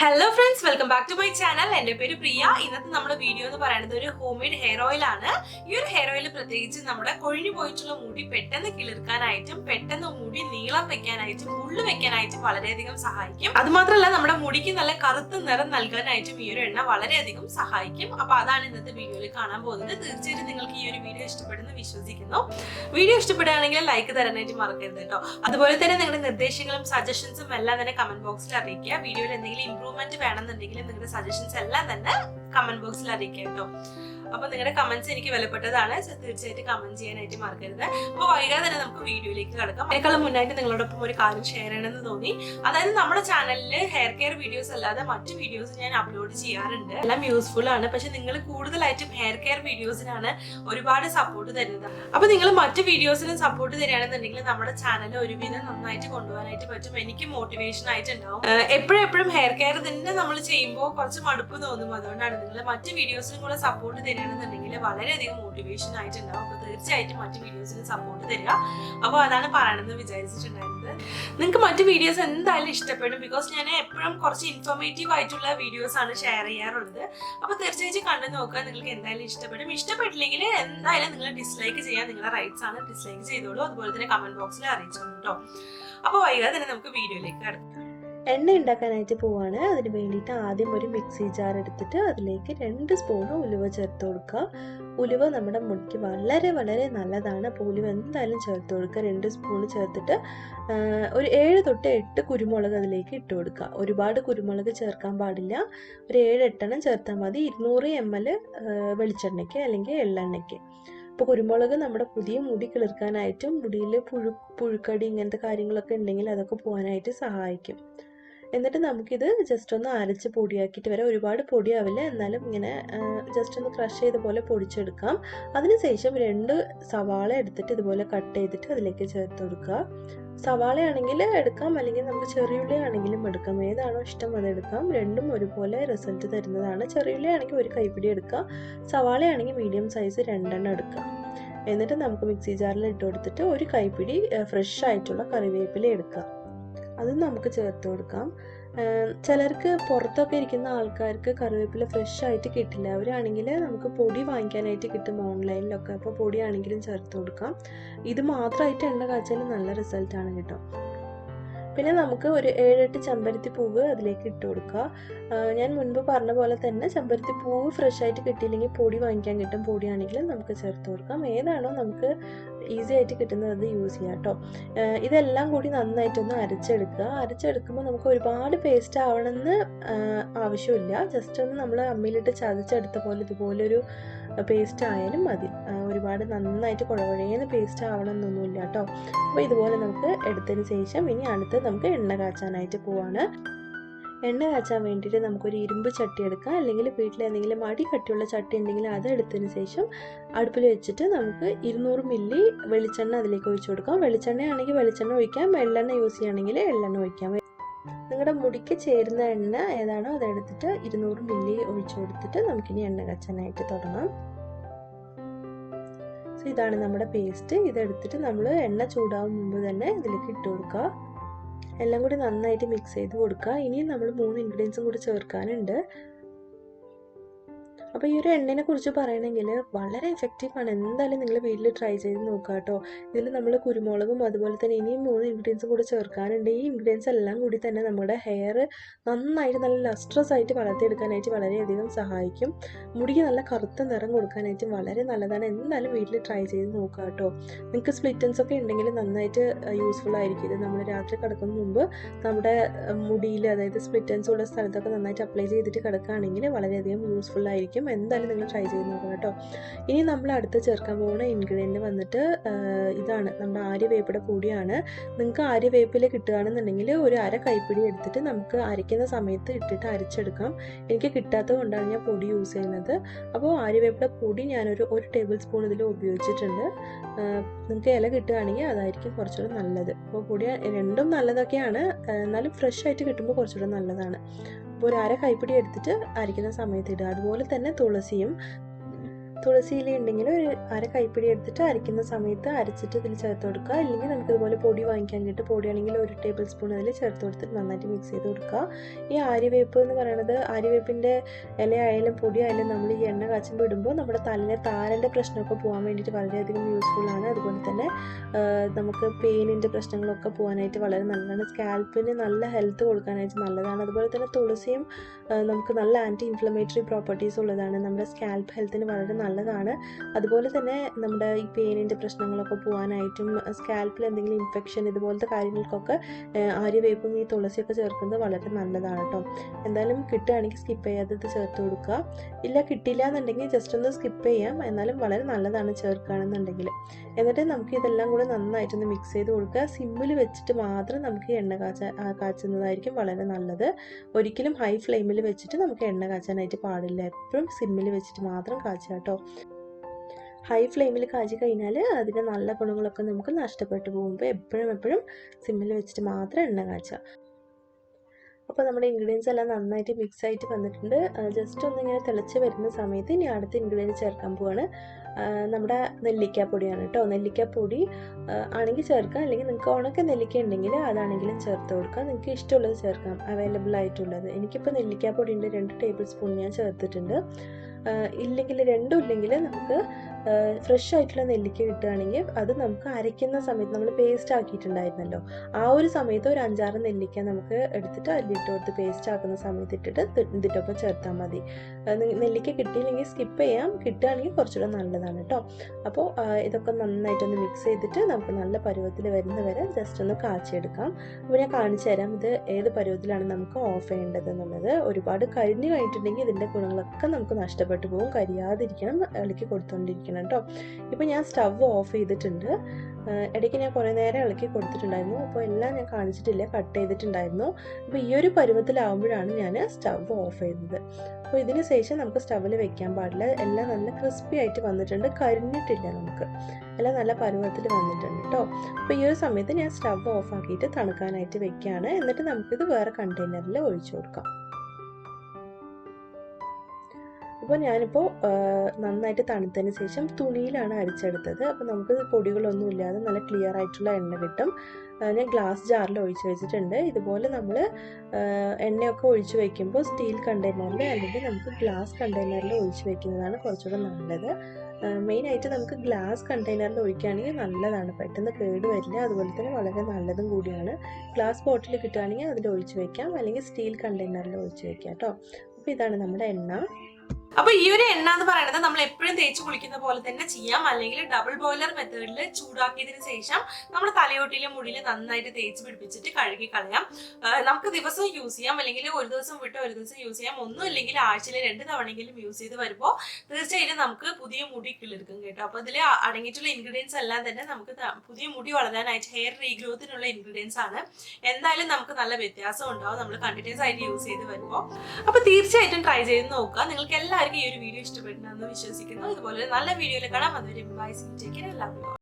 Hello friends welcome back to my channel എന്റെ പേര് പ്രിയ. ഇന്നത്തെ നമ്മുടെ വീഡിയോ എന്ന് പറയുന്നത് ഒരു ഹോം മെയ്ഡ് ഹെയർ ഓയിൽ ആണ്. ഈ ഒരു ഹെയർ ഓയിൽ പ്രത്യേകിച്ച് നമ്മുടെ കൊഴിഞ്ഞു പോയിട്ടുള്ള മുടി പെട്ടെന്ന് കിളിർക്കാനായിട്ടും പെട്ടെന്ന് മുടി നീളം വെക്കാനായിട്ടും ഉള്ളു വെക്കാനായിട്ടും വളരെയധികം സഹായിക്കും. അതുമാത്രമല്ല നമ്മുടെ മുടിക്ക് നല്ല കറുത്ത നിറം നൽകാനായിട്ടും ഈ ഒരു എണ്ണ വളരെയധികം സഹായിക്കും. അപ്പൊ അതാണ് ഇന്നത്തെ വീഡിയോയിൽ കാണാൻ പോകുന്നത്. തീർച്ചയായിട്ടും നിങ്ങൾക്ക് ഈ ഒരു വീഡിയോ ഇഷ്ടപ്പെടുന്നു വിശ്വസിക്കുന്നു. വീഡിയോ ഇഷ്ടപ്പെടുകയാണെങ്കിൽ ലൈക്ക് തരാനായിട്ട് മറക്കരുത് കേട്ടോ. അതുപോലെ തന്നെ നിങ്ങളുടെ നിർദ്ദേശങ്ങളും സജഷൻസും എല്ലാം തന്നെ കമന്റ് ബോക്സിൽ അറിയിക്കുക. വീഡിയോയിൽ എന്തെങ്കിലും ഇമ്പ്രൂവ്മെന്റ് വേണമെന്നുണ്ടെങ്കിൽ നിങ്ങളുടെ സജഷൻസ് എല്ലാം തന്നെ കമന്റ് ബോക്സിൽ അറിയിക്കാം കേട്ടോ. അപ്പൊ നിങ്ങളുടെ കമന്റ്സ് എനിക്ക് വിലപ്പെട്ടതാണ്. തീർച്ചയായിട്ടും കമന്റ് ചെയ്യാനായിട്ട് മറക്കരുത്. അപ്പൊ വൈകാതെ തന്നെ നമുക്ക് വീഡിയോയിലേക്ക് കിടക്കാം. അതിനേക്കാളും മുന്നായിട്ട് നിങ്ങളോടൊപ്പം ഒരു കാര്യം ഷെയർ ചെയ്യണമെന്ന് തോന്നി. അതായത് നമ്മുടെ ചാനലിൽ ഹെയർ കെയർ വീഡിയോസ് അല്ലാതെ മറ്റു വീഡിയോസ് ഞാൻ അപ്ലോഡ് ചെയ്യാറുണ്ട്. എല്ലാം യൂസ്ഫുൾ ആണ്. പക്ഷെ നിങ്ങൾ കൂടുതലായിട്ടും ഹെയർ കെയർ വീഡിയോസിനാണ് ഒരുപാട് സപ്പോർട്ട് തരുന്നത്. അപ്പൊ നിങ്ങൾ മറ്റു വീഡിയോസിനും സപ്പോർട്ട് തരികയാണെന്നുണ്ടെങ്കിൽ നമ്മുടെ ചാനൽ ഒരുവിധം നന്നായിട്ട് കൊണ്ടുപോകാനായിട്ട് പറ്റും. എനിക്ക് മോട്ടിവേഷൻ ആയിട്ടുണ്ടാവും. എപ്പോഴും എപ്പോഴും ഹെയർ കെയർ തന്നെ നമ്മൾ ചെയ്യുമ്പോൾ കുറച്ച് മടുപ്പ് തോന്നും. അതുകൊണ്ടാണ് നിങ്ങൾ മറ്റു വീഡിയോസിനും കൂടെ സപ്പോർട്ട് തരികയാണെന്നുണ്ടെങ്കിൽ വളരെയധികം മോട്ടിവേഷൻ ആയിട്ടുണ്ടാവും. അപ്പോൾ തീർച്ചയായിട്ടും മറ്റു വീഡിയോസിന് സപ്പോർട്ട് തരിക. അപ്പോൾ അതാണ് പറയണമെന്ന് വിചാരിച്ചിട്ടുണ്ടായിരുന്നത്. നിങ്ങൾക്ക് മറ്റു വീഡിയോസ് എന്തായാലും ഇഷ്ടപ്പെടും. ബിക്കോസ് ഞാൻ എപ്പോഴും കുറച്ച് ഇൻഫോർമേറ്റീവ് ആയിട്ടുള്ള വീഡിയോസ് ആണ് ഷെയർ ചെയ്യാറുള്ളത്. അപ്പോൾ തീർച്ചയായിട്ടും കണ്ടു നോക്കുക നിങ്ങൾക്ക് എന്തായാലും ഇഷ്ടപ്പെടും. ഇഷ്ടപ്പെട്ടില്ലെങ്കിൽ എന്തായാലും നിങ്ങൾ ഡിസ്ലൈക്ക് ചെയ്യാൻ നിങ്ങളുടെ റൈറ്റ്സ് ആണ് ഡിസ്ലൈക്ക് ചെയ്തോളൂ. അതുപോലെ തന്നെ കമന്റ് ബോക്സിൽ അറിയിച്ചോളൂ കേട്ടോ അപ്പോൾ വൈകാതെ തന്നെ നമുക്ക് വീഡിയോയിലേക്ക് കടക്കാം. എണ്ണ ഉണ്ടാക്കാനായിട്ട് പോവാണ്. അതിന് വേണ്ടിയിട്ട് ആദ്യം ഒരു മിക്സി ജാർ എടുത്തിട്ട് അതിലേക്ക് രണ്ട് സ്പൂൺ ഉലുവ ചേർത്ത് കൊടുക്കുക. ഉലുവ നമ്മുടെ മുടിക്ക് വളരെ വളരെ നല്ലതാണ്. അപ്പോൾ ഉലുവ എന്തായാലും ചേർത്ത് കൊടുക്കുക. രണ്ട് സ്പൂൺ ചേർത്തിട്ട് ഒരു ഏഴ് തൊട്ട് എട്ട് കുരുമുളക് അതിലേക്ക് ഇട്ട് കൊടുക്കുക. ഒരുപാട് കുരുമുളക് ചേർക്കാൻ പാടില്ല. ഒരു ഏഴ് എട്ടെണ്ണം ചേർത്താൽ മതി. ഇരുന്നൂറ് എം എൽ വെളിച്ചെണ്ണയ്ക്ക് അല്ലെങ്കിൽ എള്ളെണ്ണയ്ക്ക്. അപ്പോൾ കുരുമുളക് നമ്മുടെ പുതിയ മുടി കിളിർക്കാനായിട്ടും മുടിയിൽ പുഴു പുഴുക്കടി ഇങ്ങനത്തെ കാര്യങ്ങളൊക്കെ ഉണ്ടെങ്കിൽ അതൊക്കെ പോകാനായിട്ട് സഹായിക്കും. എന്നിട്ട് നമുക്കിത് ജസ്റ്റ് ഒന്ന് അരച്ച് പൊടിയാക്കിയിട്ട് വരാം. ഒരുപാട് പൊടിയാവില്ല. എന്നാലും ഇങ്ങനെ ജസ്റ്റ് ഒന്ന് ക്രഷ് ചെയ്ത പോലെ പൊടിച്ചെടുക്കാം. അതിനുശേഷം രണ്ട് സവാള എടുത്തിട്ട് ഇതുപോലെ കട്ട് ചെയ്തിട്ട് അതിലേക്ക് ചേർത്ത് കൊടുക്കുക. സവാളയാണെങ്കിൽ എടുക്കാം. അല്ലെങ്കിൽ നമുക്ക് ചെറിയുള്ളി ആണെങ്കിലും എടുക്കാം. ഏതാണോ ഇഷ്ടം അത് എടുക്കാം. രണ്ടും ഒരുപോലെ റിസൾട്ട് തരുന്നതാണ്. ചെറിയുള്ളി ആണെങ്കിൽ ഒരു കൈപ്പിടി എടുക്കുക സവാളയാണെങ്കിൽ മീഡിയം സൈസ് രണ്ടെണ്ണം എടുക്കാം. എന്നിട്ട് നമുക്ക് മിക്സി ജാറിൽ ഇട്ട് കൊടുത്തിട്ട് ഒരു കൈപ്പിടി ഫ്രഷ് ആയിട്ടുള്ള കറിവേപ്പില എടുക്കാം. അത് നമുക്ക് ചേർത്ത് കൊടുക്കാം. ചിലർക്ക് പുറത്തൊക്കെ ഇരിക്കുന്ന ആൾക്കാർക്ക് കറിവേപ്പില ഫ്രഷ് ആയിട്ട് കിട്ടില്ല. അവരാണെങ്കിൽ നമുക്ക് പൊടി വാങ്ങിക്കാനായിട്ട് കിട്ടും ഓൺലൈനിലൊക്കെ. അപ്പോൾ പൊടിയാണെങ്കിലും ചേർത്ത് കൊടുക്കാം. ഇത് മാത്രമായിട്ട് എണ്ണ കാച്ചാൽ നല്ല റിസൾട്ടാണ് കേട്ടോ. പിന്നെ നമുക്ക് ഒരു ഏഴെട്ട് ചെമ്പരത്തി പൂവ് അതിലേക്ക് ഇട്ട് കൊടുക്കുക ഞാൻ മുൻപ് പറഞ്ഞ പോലെ തന്നെ ചെമ്പരത്തി പൂവ് ഫ്രഷ് ആയിട്ട് കിട്ടിയില്ലെങ്കിൽ പൊടി വാങ്ങിക്കാൻ കിട്ടും. പൊടിയാണെങ്കിലും നമുക്ക് ചേർത്ത് കൊടുക്കാം. ഏതാണോ നമുക്ക് ഈസി ആയിട്ട് കിട്ടുന്നത് യൂസ് ചെയ്യാം കേട്ടോ ഇതെല്ലാം കൂടി നന്നായിട്ടൊന്ന് അരച്ചെടുക്കുക. അരച്ചെടുക്കുമ്പോൾ നമുക്ക് ഒരുപാട് പേസ്റ്റ് ആവണമെന്ന് ആവശ്യമില്ല. ജസ്റ്റ് ഒന്ന് നമ്മൾ അമ്മിയിലിട്ട് ചതച്ചെടുത്ത പോലെ ഇതുപോലൊരു പേസ്റ്റ് ആയാലും മതി. ഒരുപാട് നന്നായിട്ട് കുഴകുഴേന്ന് പേസ്റ്റ് ആവണം എന്നൊന്നുമില്ല കേട്ടോ അപ്പോൾ ഇതുപോലെ നമുക്ക് എടുത്തതിന് ശേഷം ഇനി അടുത്ത് നമുക്ക് എണ്ണ കാച്ചാനായിട്ട് പോവാണ്. എണ്ണ കാച്ചാൻ വേണ്ടിയിട്ട് നമുക്കൊരു ഇരുമ്പ് ചട്ടി എടുക്കാം. അല്ലെങ്കിൽ വീട്ടിൽ എന്തെങ്കിലും അടി കട്ടിയുള്ള ചട്ടി ഉണ്ടെങ്കിൽ അത് എടുത്തതിന് ശേഷം അടുപ്പിൽ വെച്ചിട്ട് നമുക്ക് ഇരുന്നൂറ് മില്ലി വെളിച്ചെണ്ണ അതിലേക്ക് ഒഴിച്ചു കൊടുക്കാം. വെളിച്ചെണ്ണ ആണെങ്കിൽ വെളിച്ചെണ്ണ ഒഴിക്കാം. വെള്ളെണ്ണ യൂസ് ചെയ്യുകയാണെങ്കിൽ എള്ളെണ്ണ ഒഴിക്കാം. നിങ്ങളുടെ മുടിക്ക് ചേരുന്ന എണ്ണ ഏതാണോ അതെടുത്തിട്ട് ഇരുന്നൂറ് മില്ലി ഒഴിച്ചു കൊടുത്തിട്ട് നമുക്കിനി എണ്ണ കച്ചാനായിട്ട് തുടങ്ങാം. സോ ഇതാണ് നമ്മുടെ പേസ്റ്റ് ഇതെടുത്തിട്ട് നമ്മൾ എണ്ണ ചൂടാവും മുമ്പ് തന്നെ ഇതിലേക്ക് ഇട്ട് കൊടുക്കുക. എല്ലാം കൂടി നന്നായിട്ട് മിക്സ് ചെയ്ത് കൊടുക്കുക. ഇനിയും നമ്മൾ മൂന്ന് ഇൻഗ്രീഡിയൻസും കൂടി ചേർക്കാനുണ്ട്. അപ്പോൾ ഈ ഒരു എണ്ണയെ കുറിച്ച് പറയണമെങ്കിൽ വളരെ എഫക്റ്റീവ് ആണ്. എന്തായാലും നിങ്ങൾ വീട്ടിൽ ട്രൈ ചെയ്ത് നോക്കുക കേട്ടോ ഇതിൽ നമ്മൾ കുരുമുളകും അതുപോലെ തന്നെ ഇനിയും മൂന്ന് ഇൻഗ്രീഡിയൻസും കൂടി ചേർക്കാനുണ്ട്. ഈ ഇൻഗ്രീഡിയൻസ് എല്ലാം കൂടി തന്നെ നമ്മുടെ ഹെയർ നന്നായിട്ട് നല്ല ലസ്ട്രസ് ആയിട്ട് വളർത്തിയെടുക്കാനായിട്ട് വളരെയധികം സഹായിക്കും. മുടിക്ക് നല്ല കറുത്ത നിറം കൊടുക്കാനായിട്ട് വളരെ നല്ലതാണ്. എന്തായാലും വീട്ടിൽ ട്രൈ ചെയ്ത് നോക്കുക കേട്ടോ നിങ്ങൾക്ക് സ്പ്ലിറ്റൻസ് ഒക്കെ ഉണ്ടെങ്കിൽ നന്നായിട്ട് യൂസ്ഫുൾ ആയിരിക്കും. ഇത് നമ്മൾ രാത്രി കിടക്കുന്ന മുമ്പ് നമ്മുടെ മുടിയിൽ അതായത് സ്പ്ലിറ്റൻസ് ഉള്ള സ്ഥലത്തൊക്കെ നന്നായിട്ട് അപ്ലൈ ചെയ്തിട്ട് കിടക്കുകയാണെങ്കിൽ വളരെയധികം യൂസ്ഫുൾ ആയിരിക്കും. എന്തായാലും നിങ്ങൾ ട്രൈ ചെയ്ത് നോക്കണം കേട്ടോ. ഇനി നമ്മൾ അടുത്ത് ചേർക്കാൻ പോകുന്ന ഇൻഗ്രീഡിയന്റ് വന്നിട്ട് ഇതാണ്. നമ്മുടെ ആര്യവേപ്പിടെ പൊടിയാണ്. നിങ്ങൾക്ക് ആര്യവേപ്പില കിട്ടുകയാണെന്നുണ്ടെങ്കിൽ ഒരു അര കൈപ്പിടി എടുത്തിട്ട് നമുക്ക് അരയ്ക്കുന്ന സമയത്ത് ഇട്ടിട്ട് അരച്ചെടുക്കാം. എനിക്ക് കിട്ടാത്തത് കൊണ്ടാണ് ഞാൻ പൊടി യൂസ് ചെയ്യുന്നത്. അപ്പോൾ ആര്യവേപ്പിടെ പൊടി ഞാനൊരു ഒരു ടേബിൾ സ്പൂൺ ഇതിൽ ഉപയോഗിച്ചിട്ടുണ്ട്. നിങ്ങൾക്ക് ഇല കിട്ടുകയാണെങ്കിൽ അതായിരിക്കും കുറച്ചുകൂടെ നല്ലത്. അപ്പോൾ പൊടി രണ്ടും നല്ലതൊക്കെയാണ്. എന്നാലും ഫ്രഷ് ആയിട്ട് കിട്ടുമ്പോൾ കുറച്ചുകൂടെ നല്ലതാണ്. ഒരു അര കൈപ്പിടി എടുത്തിട്ട് അരയ്ക്കുന്ന സമയത്ത് ഇടുക. അതുപോലെ തന്നെ തുളസിയും തുളസി ഇല ഉണ്ടെങ്കിൽ ഒരു അര കൈപ്പിടി എടുത്തിട്ട് അരയ്ക്കുന്ന സമയത്ത് അരച്ചിട്ട് ഇതിൽ ചേർത്ത് കൊടുക്കുക. അല്ലെങ്കിൽ നമുക്ക് ഇതുപോലെ പൊടി വാങ്ങിക്കാൻ കിട്ടും പൊടിയാണെങ്കിൽ ഒരു ടേബിൾ സ്പൂൺ അതിൽ ചേർത്ത് കൊടുത്തിട്ട് നന്നായിട്ട് മിക്സ് ചെയ്ത് കൊടുക്കുക. ഈ ആര്യവേപ്പ് എന്ന് പറയുന്നത് ആര്യവേപ്പിന്റെ ഇലയായാലും പൊടിയായാലും നമ്മൾ ഈ എണ്ണ കാച്ചുമ്പോൾ ഇടുമ്പോൾ നമ്മുടെ തലയിലെ താരന്റെ പ്രശ്നമൊക്കെ പോകാൻ വേണ്ടിയിട്ട് വളരെയധികം യൂസ്ഫുൾ ആണ്. അതുപോലെ തന്നെ നമുക്ക് പെയിനിന്റെ പ്രശ്നങ്ങളൊക്കെ പോകാനായിട്ട് വളരെ നല്ലതാണ്. സ്കാൽപ്പിന് നല്ല ഹെൽത്ത് കൊടുക്കാനായിട്ട് നല്ലതാണ്. അതുപോലെ തന്നെ തുളസിയും നമുക്ക് നല്ല ആന്റി ഇൻഫ്ലമേറ്ററി പ്രോപ്പർട്ടീസ് ഉള്ളതാണ്. നമ്മുടെ സ്കാൽപ്പ് ഹെൽത്തിന് വളരെ നല്ലതാണ്. അതുപോലെ തന്നെ നമ്മുടെ ഈ പെയിനിന്റെ പ്രശ്നങ്ങളൊക്കെ പോകാനായിട്ടും സ്കാൽപ്പിൽ എന്തെങ്കിലും ഇൻഫെക്ഷൻ ഇതുപോലത്തെ കാര്യങ്ങൾക്കൊക്കെ ആര്യവേപ്പും ഈ തുളസിയൊക്കെ ചേർക്കുന്നത് വളരെ നല്ലതാണ് കേട്ടോ എന്തായാലും കിട്ടുകയാണെങ്കിൽ സ്കിപ്പ് ചെയ്യാതെ ഇത് ചേർത്ത് കൊടുക്കുക. ഇല്ല കിട്ടില്ല എന്നുണ്ടെങ്കിൽ ജസ്റ്റ് ഒന്ന് സ്കിപ്പ് ചെയ്യാം. എന്നാലും വളരെ നല്ലതാണ് ചേർക്കുകയാണെന്നുണ്ടെങ്കിൽ. എന്നിട്ട് നമുക്ക് ഇതെല്ലാം കൂടെ നന്നായിട്ടൊന്ന് മിക്സ് ചെയ്ത് കൊടുക്കുക. സിമ്മിൽ വെച്ചിട്ട് മാത്രം നമുക്ക് എണ്ണ കാച്ച കാച്ചുന്നതായിരിക്കും വളരെ നല്ലത്. ഒരിക്കലും ഹൈ ഫ്ലെയിമിൽ വെച്ചിട്ട് നമുക്ക് എണ്ണ കാച്ചാനായിട്ട് പാടില്ല. എപ്പോഴും സിമ്മിൽ വെച്ചിട്ട് മാത്രം കാച്ചുക കേട്ടോ ഹൈ ഫ്ലെയിമിൽ കാച്ചി കഴിഞ്ഞാൽ അതിന്റെ നല്ല ഗുണങ്ങളൊക്കെ നമുക്ക് നഷ്ടപ്പെട്ടു പോകുമ്പോൾ എപ്പോഴും എപ്പോഴും സിമ്മിൽ വെച്ചിട്ട് മാത്രം എണ്ണ കാച്ചുക അപ്പോൾ നമ്മുടെ ഇൻഗ്രീഡിയൻസ് എല്ലാം നന്നായിട്ട് മിക്സ് ആയിട്ട് വന്നിട്ടുണ്ട്. ജസ്റ്റ് ഒന്ന് ഇങ്ങനെ തിളച്ച് വരുന്ന സമയത്ത് ഇനി അടുത്ത ഇൻഗ്രീഡിയൻസ് ചേർക്കാൻ പോവാണ്. നമ്മുടെ നെല്ലിക്കാപ്പൊടിയാണ് കേട്ടോ നെല്ലിക്കാപ്പൊടി ആണെങ്കിൽ ചേർക്കാം. അല്ലെങ്കിൽ നിങ്ങൾക്ക് ഉണക്ക നെല്ലിക്ക ഉണ്ടെങ്കിൽ അതാണെങ്കിലും ചേർത്ത് കൊടുക്കാം. നിങ്ങൾക്ക് ഇഷ്ടമുള്ളത് ചേർക്കാം. അവൈലബിൾ ആയിട്ടുള്ളത്. എനിക്കിപ്പോൾ നെല്ലിക്കാപ്പൊടി ഉണ്ട് രണ്ട് ടേബിൾ സ്പൂൺ ഞാൻ ചേർത്തിട്ടുണ്ട്. ഇല്ലെങ്കിൽ രണ്ടും ഇല്ലെങ്കിൽ നമുക്ക് ഫ്രഷ് ആയിട്ടുള്ള നെല്ലിക്ക കിട്ടുകയാണെങ്കിൽ അത് നമുക്ക് അരയ്ക്കുന്ന സമയത്ത് നമ്മൾ പേസ്റ്റ് ആക്കിയിട്ടുണ്ടായിരുന്നല്ലോ. ആ ഒരു സമയത്ത് ഒരു അഞ്ചാറ് നെല്ലിക്ക നമുക്ക് എടുത്തിട്ട് അതിലിട്ട് കൊടുത്ത് പേസ്റ്റ് ആക്കുന്ന സമയത്ത് ഇട്ടിട്ട് ഇത് ഇതിന്റെ ചേർത്താൽ മതി. നെല്ലിക്ക കിട്ടിയില്ലെങ്കിൽ സ്കിപ്പ് ചെയ്യാം. കിട്ടുകയാണെങ്കിൽ കുറച്ചുകൂടെ നല്ലതാണ് കേട്ടോ അപ്പോൾ ഇതൊക്കെ നന്നായിട്ടൊന്ന് മിക്സ് ചെയ്തിട്ട് നമുക്ക് നല്ല പരുവത്തിൽ വരുന്ന വരെ ജസ്റ്റ് ഒന്ന് കാച്ചിയെടുക്കാം. അപ്പോൾ ഞാൻ കാണിച്ചു തരാം ഇത് ഏത് പരുവത്തിലാണ് നമുക്ക് ഓഫ് ചെയ്യേണ്ടത് എന്നുള്ളത്. ഒരുപാട് കരിഞ്ഞു കഴിഞ്ഞിട്ടുണ്ടെങ്കിൽ ഇതിന്റെ ഗുണങ്ങളൊക്കെ നമുക്ക് നഷ്ടപ്പെട്ടു പോകും. കരിയാതിരിക്കണം ഇളക്കി കൊടുത്തുകൊണ്ടിരിക്കണം കേട്ടോ ഇപ്പോൾ ഞാൻ സ്റ്റവ് ഓഫ് ചെയ്തിട്ടുണ്ട്. ഇടയ്ക്ക് ഞാൻ കുറേ നേരം ഇളക്കി കൊടുത്തിട്ടുണ്ടായിരുന്നു. അപ്പോൾ എല്ലാം ഞാൻ കാണിച്ചിട്ടില്ല കട്ട് ചെയ്തിട്ടുണ്ടായിരുന്നു. അപ്പോൾ ഈ ഒരു പരുവത്തിലാവുമ്പോഴാണ് ഞാൻ സ്റ്റവ് ഓഫ് ചെയ്തത്. അപ്പോൾ ഇതിന് ശേഷം നമുക്ക് സ്റ്റവിൽ വെക്കാൻ പാടില്ല. എല്ലാം നല്ല ക്രിസ്പി ആയിട്ട് വന്നിട്ടുണ്ട്. കരിഞ്ഞിട്ടില്ല നമുക്ക്. എല്ലാം നല്ല പരുവത്തിൽ വന്നിട്ടുണ്ട് കേട്ടോ അപ്പോൾ ഈ ഒരു സമയത്ത് ഞാൻ സ്റ്റവ് ഓഫ് ആക്കിയിട്ട് തണുക്കാനായിട്ട് വെക്കുകയാണ് എന്നിട്ട് നമുക്കിത് വേറെ കണ്ടെയ്നറിൽ ഒഴിച്ചു കൊടുക്കാം. അപ്പോൾ ഞാനിപ്പോൾ നന്നായിട്ട് തണുത്തതിന് ശേഷം തുണിയിലാണ് അരിച്ചെടുത്തത്. അപ്പോൾ നമുക്ക് പൊടികളൊന്നും ഇല്ലാതെ നല്ല ക്ലിയർ ആയിട്ടുള്ള എണ്ണ കിട്ടും. ഞാൻ ഗ്ലാസ് ജാറിൽ ഒഴിച്ച് വെച്ചിട്ടുണ്ട്. ഇതുപോലെ നമ്മൾ എണ്ണയൊക്കെ ഒഴിച്ച് വെക്കുമ്പോൾ സ്റ്റീൽ കണ്ടെയ്നറിൽ അല്ലെങ്കിൽ നമുക്ക് ഗ്ലാസ് കണ്ടെയ്നറിൽ ഒഴിച്ച് വെക്കുന്നതാണ് കുറച്ചുകൂടെ നല്ലത്. മെയിനായിട്ട് നമുക്ക് ഗ്ലാസ് കണ്ടെയ്നറിൽ ഒഴിക്കുകയാണെങ്കിൽ നല്ലതാണ്. പെട്ടെന്ന് കേട് വരില്ല. അതുപോലെ തന്നെ വളരെ നല്ലതും കൂടിയാണ്. ഗ്ലാസ് ബോട്ടിൽ കിട്ടുകയാണെങ്കിൽ അതിൽ ഒഴിച്ച് വെക്കാം. അല്ലെങ്കിൽ സ്റ്റീൽ കണ്ടെയ്നറിൽ ഒഴിച്ച് വെക്കാം കേട്ടോ. അപ്പോൾ ഇതാണ് നമ്മുടെ എണ്ണ. അപ്പൊ ഈ ഒരു എണ്ണ എന്ന് പറയുന്നത് നമ്മൾ എപ്പോഴും തേച്ച് കുളിക്കുന്ന പോലെ തന്നെ ചെയ്യാം. അല്ലെങ്കിൽ ഡബിൾ ബോയിലർ മെത്തേഡിൽ ചൂടാക്കിയതിന് ശേഷം നമ്മൾ തലയോട്ടിയിലും മുടിയിലും നന്നായിട്ട് തേച്ച് പിടിപ്പിച്ചിട്ട് കഴുകി കളയാം. നമുക്ക് ദിവസവും യൂസ് ചെയ്യാം. അല്ലെങ്കിൽ ഒരു ദിവസം വിട്ട് ഒരു ദിവസം യൂസ് ചെയ്യാം. ഒന്നും ഇല്ലെങ്കിൽ ആഴ്ചയിൽ രണ്ട് തവണയെങ്കിലും യൂസ് ചെയ്ത് വരുമ്പോൾ തീർച്ചയായിട്ടും നമുക്ക് പുതിയ മുടി കിളിർക്കും കേട്ടോ. അപ്പൊ ഇതിൽ അടങ്ങിയിട്ടുള്ള ഇൻഗ്രീഡിയൻസ് എല്ലാം തന്നെ നമുക്ക് പുതിയ മുടി വളരാനായിട്ട് ഹെയർ റീഗ്രോത്തിനുള്ള ഇൻഗ്രീഡിയൻസ് ആണ്. എന്തായാലും നമുക്ക് നല്ല വ്യത്യാസം ഉണ്ടാവും. നമ്മൾ കണ്ടിന്യൂസ് ആയിട്ട് യൂസ് ചെയ്ത് വരുമ്പോൾ അപ്പൊ തീർച്ചയായിട്ടും ട്രൈ ചെയ്ത് നോക്കുക. നിങ്ങൾക്ക് എല്ലാവർക്കും ഈ ഒരു വീഡിയോ ഇഷ്ടപ്പെട്ടെന്ന് വിശ്വസിക്കുന്നു. ഇതുപോലെ നല്ല വീഡിയോയിൽ കാണാം. അതുവരെ ബൈ എല്ലാവരും